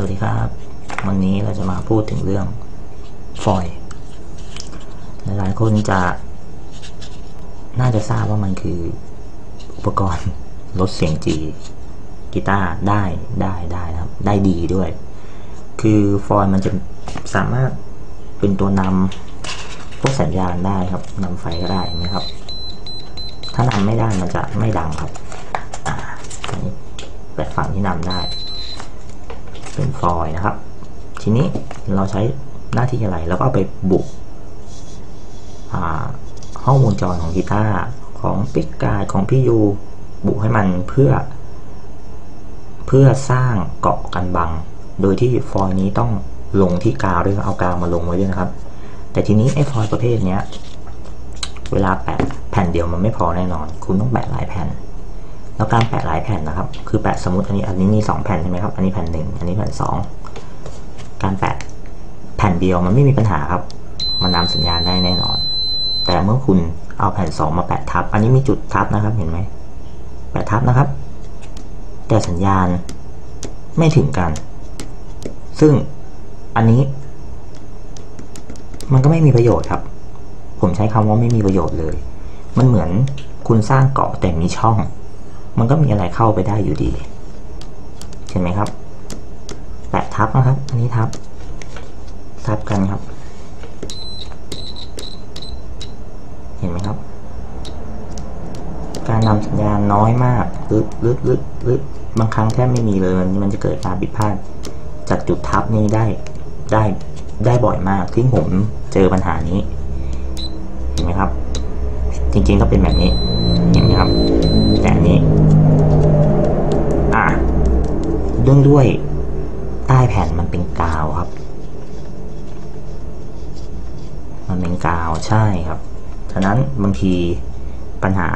สวัสดีครับ วันนี้เราจะมาพูดถึงเรื่องฟอยล์หลายๆคนจะ น่าจะทราบว่ามันคืออุปกรณ์ลดเสียงจีกีตาร์ได้ได้ได้นะครับ ได้ดีด้วย คือฟอยมันจะสามารถเป็นตัวนำพวกสัญญาณได้ครับนำไฟก็ได้นะครับ ถ้านำไม่ได้มันจะไม่ดังครับอันนี้แบบฝั่งที่นำได้ เป็นฟอยนะครับ ทีนี้เราใช้หน้าที่อะไรเราก็เอาไปบุกห้องวงจรของกีตาร์ของปิกกายของพี่ยูบุกให้มันเพื่อ เพื่อสร้างเกาะกันบัง โดยที่ฟอยนี้ต้องลงที่กาวด้วยเอากาวมาลงไว้ด้วยนะครับ แต่ทีนี้ไอ้ฟอยประเภทเนี้ยเวลาแปะแผ่นเดียวมันไม่พอแน่นอน คุณต้องแปะหลายแผ่น แล้วการแปะหลายแผ่นนะครับ คือแปะสมมติอันนี้อันนี้มีสองแผ่นใช่ไหมครับ อันนี้แผ่นหนึ่งอันนี้แผ่นสองการแปะแผ่นเดียวมันไม่มีปัญหาครับ มันนำสัญญาณได้แน่นอน แต่เมื่อคุณเอาแผ่นสองมาแปะทับ อันนี้มีจุดทับนะครับ เห็นไหมแปะทับนะครับ แต่สัญญาณไม่ถึงกัน ซึ่งอันนี้ มันก็ไม่มีประโยชน์ครับ ผมใช้คำว่าไม่มีประโยชน์เลย มันเหมือนคุณสร้างเกาะแต่มีช่อง มันก็มีอะไรเข้าไปได้อยู่ดีเห็นไหมครับแปะทับนะครับ อันนี้ทับ ทับกันครับ เห็นไหมครับ การนำสัญญาณน้อยมากลึกลึกลึกลึกบางครั้งแทบไม่มีเลยมันจะเกิดการผิดพลาดจากจุดทับนี้ได้ได้ได้บ่อยมากที่ผมเจอปัญหานี้ เห็นไหมครับ จริงๆก็เป็นแบบนี้เห็นไหมครับ แต่อันนี้ อะ เรื่องด้วยใต้แผ่นมันเป็นกาวครับ มันเป็นกาวใช่ครับ ฉะนั้นบางทีปัญหา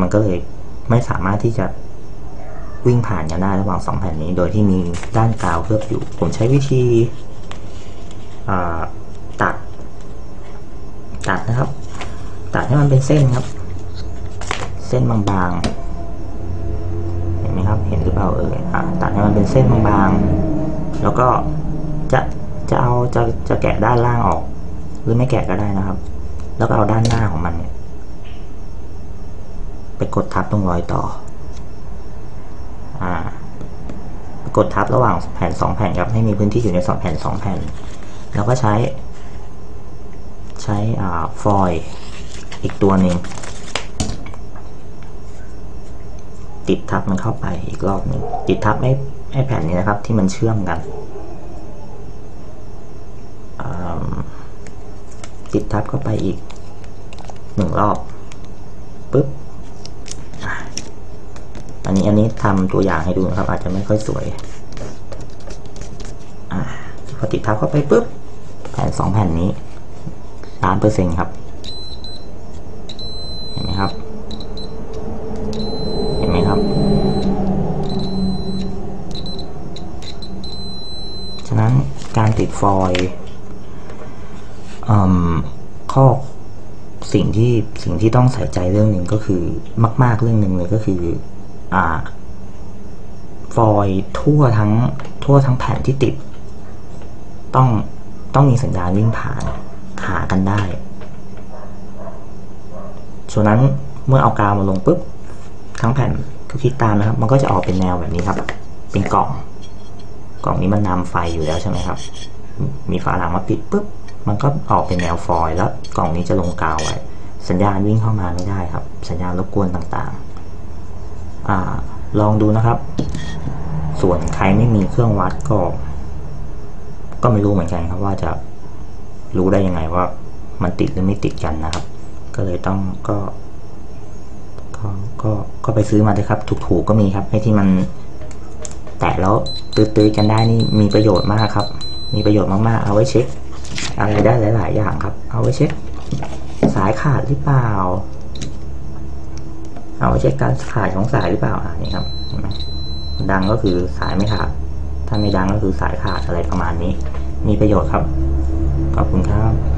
มันก็เลยไม่สามารถที่จะวิ่งผ่านกันได้ระหว่างสองแผ่นนี้ โดยที่มีด้านกาวเคลือบอยู่ ผมใช้วิธีตัด ตัดนะครับ ตัดให้มันเป็นเส้นครับ เส้นบางๆ เห็นหรือเปล่าเอ่ยตัดให้มันเป็นเส้นบางๆ แล้วก็จะจะเอาจะจะแกะด้านล่างออก หรือไม่แกะก็ได้นะครับ แล้วก็เอาด้านหน้าของมันเนี่ย ไปกดทับตรงรอยต่อ อ่ากดทับระหว่างแผ่นสองแผ่นครับให้มีพื้นที่อยู่ในสองแผ่นสองแผ่น แล้วก็ใช้ ใช้อ่าฟอยอีกตัวหนึ่ง ติดทับมันเข้าไปอีกรอบหนึ่งติดทับไอ้ไอ้แผ่นนี้นะครับที่มันเชื่อมกันติดทับเข้าไปอีกหนึ่งรอบปุ๊บอันนี้อันนี้ทำตัวอย่างให้ดูนะครับ อาจจะไม่ค่อยสวยอพอติดทับเข้าไปปุ๊บแผ่นสองแผ่นนี้ล้านเปอร์เซ็นต์ครับ เห็นไหมครับ เห็นไหมครับ ฉะนั้น การติดฟอยล์ข้อสิ่งที่สิ่งที่ต้องใส่ใจเรื่องหนึ่งก็คือมาก ๆ เรื่องหนึ่งเลยก็คืออ่าฟอยล์ทั่วทั้งทั่วทั้งแผ่นที่ติด ต้องต้องมีสัญญาณวิ่งผ่านหากันได้ส่วนนั้นเมื่อเอากาวมาลงปุ๊บทั้งแผ่นก็คิดตามนะครับ มันก็จะออกเป็นแนวแบบนี้ครับ เป็นกล่อง กล่องนี้มันนำไฟอยู่แล้วใช่ไหมครับ มีฝาหลังมาปิดปุ๊บ มันก็ออกเป็นแนวฟอยล์แล้วกล่องนี้จะลงกาวไว้ สัญญาณวิ่งเข้ามาไม่ได้ครับ สัญญาณรบกวนต่างๆอลองดูนะครับ ส่วนใครไม่มีเครื่องวัดก็ ก็ไม่รู้เหมือนกันครับว่าจะรู้ได้ยังไงว่ามันติดหรือไม่ติดกันนะครับ ก็เลยต้องก็ก็ก็ก็ไปซื้อมาเลยครับ ถูกๆก็มีครับให้ที่มัน แตะแล้วตื้อๆกันได้นี่มีประโยชน์มากครับ มีประโยชน์มากๆ เอาไว้เช็ค อะไรได้หลาย ๆ อย่างครับ เอาไว้เช็ค สายขาดหรือเปล่า เอาไว้เช็คการขาดของสายหรือเปล่าอ่านี่ครับเห็นไหมดังก็คือสายไม่ขาด ถ้าไม่ดังก็คือสายขาดอะไรประมาณนี้ มีประโยชน์ครับ ขอบคุณครับ